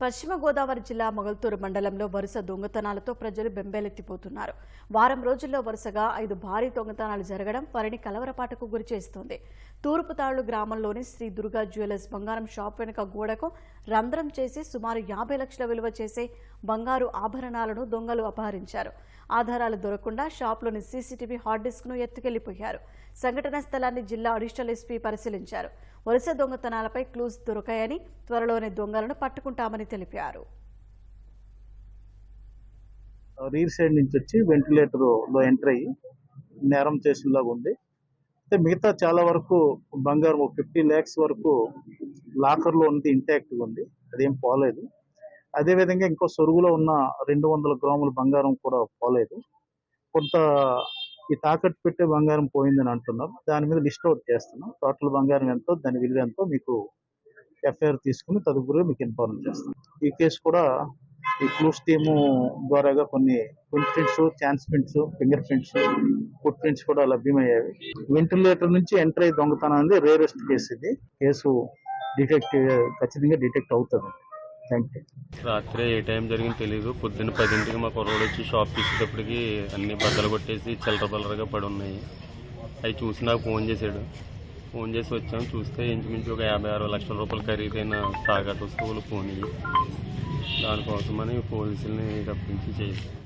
పశ్చిమ గోదావరి జిల్లా మొగల్తూరు మండలంలో వరుస దొంగతనాలతో ప్రజలు బెంబేలెత్తిపోతున్నారు. వారం రోజుల్లో వరుసగా ఐదు భారీ దొంగతనాలు జరగడం వారిని కలవరపాటకు గురిచేస్తోంది తూర్పుతాళ్ళు గ్రామంలోని శ్రీ దుర్గా జ్యువెలర్స్ బంగారం షాప్ వెనుక గోడకు రంధ్రం చేసి సుమారు యాభై లక్షల విలువ చేసే బంగారు ఆభరణాలను దొంగలు అపహరించారు. ఆధారాలు దొరకకుండా షాప్లోని సీసీటీవీ హార్డ్ డిస్క్ను ఎత్తుకెళ్ళిపోయారు. సంఘటనా స్థలాన్ని జిల్లా అడిషనల్ ఎస్పీ పరిశీలించారు. వరుస దొంగతనాలపై క్లూస్ దొరకాయని త్వరలోనే దొంగలను పట్టుకుంటామని తెలిపారు. రీర్ సైడ్ నుంచి వచ్చి వెంటిలేటర్లో ఎంటర్ అయ్యి నేరం చేసినలాగా ఉంది. అయితే మిగతా చాలా వరకు బంగారం ఒక ఫిఫ్టీ ల్యాక్స్ వరకు లాకర్లో ఉంది ఇంటాక్ట్ ఉంది. అదేం పోలేదు. అదే విధంగా ఇంకో సొరుగులో ఉన్న రెండు వందల గ్రాముల బంగారం కూడా పోలేదు. కొంత ఈ తాకట్టు పెట్టే బంగారం పోయిందని అంటున్నారు దాని మీద లిస్ట్ అవుట్ చేస్తున్నాం. టోటల్ బంగారం ఎంతో దాని విలువ ఎంతో మీకు ఎఫ్ఐఆర్ తీసుకుని తదుపరి మీకు ఇన్ఫార్మ్ చేస్తాం. ఈ కేసు కూడా ఈ క్లూస్ టీము ద్వారాగా కొన్ని finger prints chance prints finger prints foot prints కూడా లభ్యమయ్యాయి. వెంటిలేటర్ నుంచి ఎంటర్ అయ్యి దొంగతనం అనేది రేరెస్ట్ కేసు ఇది. కేసు డిటెక్ట్ ఖచ్చితంగా డిటెక్ట్ అవుతుంది. రాత్రి ఏ టైం జరిగింది తెలియదు పొద్దున్న పదింటికి మా కుర్రోడు వచ్చి షాప్ తీసేటప్పటికి అన్ని బద్దలు కొట్టేసి చిల్లర బల్లరగా పడి ఉన్నాయి అవి చూసి నాకు ఫోన్ చేశాడు. ఫోన్ చేసి వచ్చాం. చూస్తే ఇంచుమించు ఒక యాభై అరవై లక్షల రూపాయలు ఖరీదైన తాగట వస్తువులు ఫోన్ దానికోసమని పోలీసుల్ని రప్పించి చేసాం